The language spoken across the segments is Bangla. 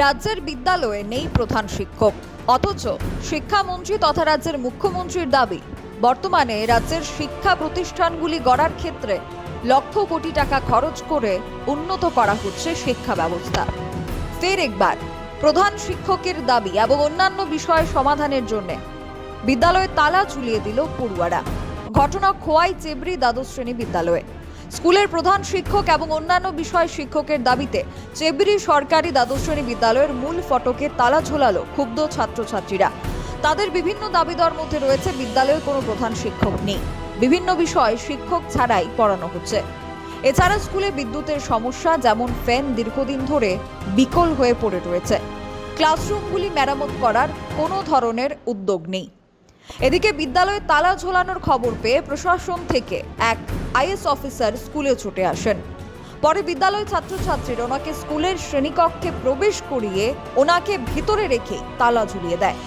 রাজ্যের বিদ্যালয়ে নেই প্রধান শিক্ষক। অথচ শিক্ষামন্ত্রী তথা রাজ্যের মুখ্যমন্ত্রীর দাবি, বর্তমানে রাজ্যের শিক্ষা প্রতিষ্ঠানগুলি গড়ার ক্ষেত্রে লক্ষ কোটি টাকা খরচ করে উন্নত করা হচ্ছে শিক্ষা ব্যবস্থা। ফের একবার প্রধান শিক্ষকের দাবি এবং অন্যান্য বিষয় সমাধানের জন্য বিদ্যালয়ে তালা ঝুলিয়ে দিল পড়ুয়ারা। ঘটনা খোয়াই চেবড়ি দ্বাদশ শ্রেণি বিদ্যালয়ে। স্কুলের প্রধান শিক্ষক এবং অন্যান্য বিষয় শিক্ষকের দাবিতে চেবরি সরকারি দ্বাদশ শ্রেণি বিদ্যালয়ের মূল ফটকে তালা ঝোলালো ক্ষুব্ধ ছাত্রছাত্রীরা। তাদের বিভিন্ন দাবিদার মধ্যে রয়েছে বিদ্যালয়ে কোনো প্রধান শিক্ষক নেই। বিভিন্ন বিষয় শিক্ষক ছাড়াই পড়ানো হচ্ছে। এছাড়া স্কুলে বিদ্যুতের সমস্যা, যেমন ফ্যান দীর্ঘদিন ধরে বিকল হয়ে পড়ে রয়েছে। ক্লাসরুমগুলি মেরামত করার কোনো ধরনের উদ্যোগ নেই। এদিকে বিদ্যালয়ে তালা ঝোলানোর খবর পেয়ে প্রশাসন থেকে এক আইএস অফিসার স্কুলে ছুটে আসেন। পরে বিদ্যালয় ছাত্রছাত্রীরা ওনাকে স্কুলের শ্রেণীকক্ষে প্রবেশ করিয়ে ওনাকে ভিতরে রেখে তালা ঝুলিয়ে দেয়।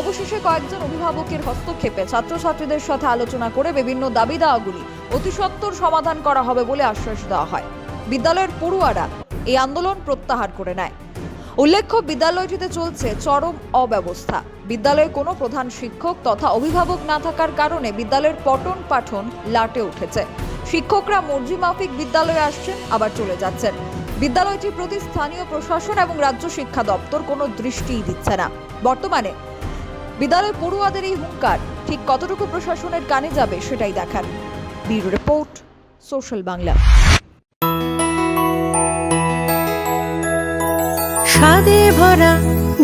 অবশেষে কয়েকজন অভিভাবকের হস্তক্ষেপে ছাত্রছাত্রীদের সাথে আলোচনা করে বিভিন্ন দাবি দাওয়াগুলি অতি সত্বর সমাধান করা হবে বলে আশ্বাস দেওয়া হয়। বিদ্যালয়ের পড়ুয়ারা এই আন্দোলন প্রত্যাহার করে নেয়। উল্লেখ্য, বিদ্যালয়টিতে চলছে চরম অব্যবস্থা। বিদ্যালয়ে কোনো প্রধান শিক্ষক তথা অভিভাবক না থাকার কারণে বিদ্যালয়ের পঠন পাঠন লাটে উঠেছে। শিক্ষকরা মর্জি মাফিক বিদ্যালয়ে আসছেন, আবার চলে যাচ্ছেন। বিদ্যালয়টির প্রতি স্থানীয় প্রশাসন এবং রাজ্য শিক্ষা দপ্তর কোনো দৃষ্টিই দিচ্ছে না। বর্তমানে বিদ্যালয় পড়ুয়াদের এই হুঙ্কার, ঠিক কতটুকু প্রশাসনের কানে যাবে সেটাই দেখার। Bureau report, social Bangla. স্বাদে ভরা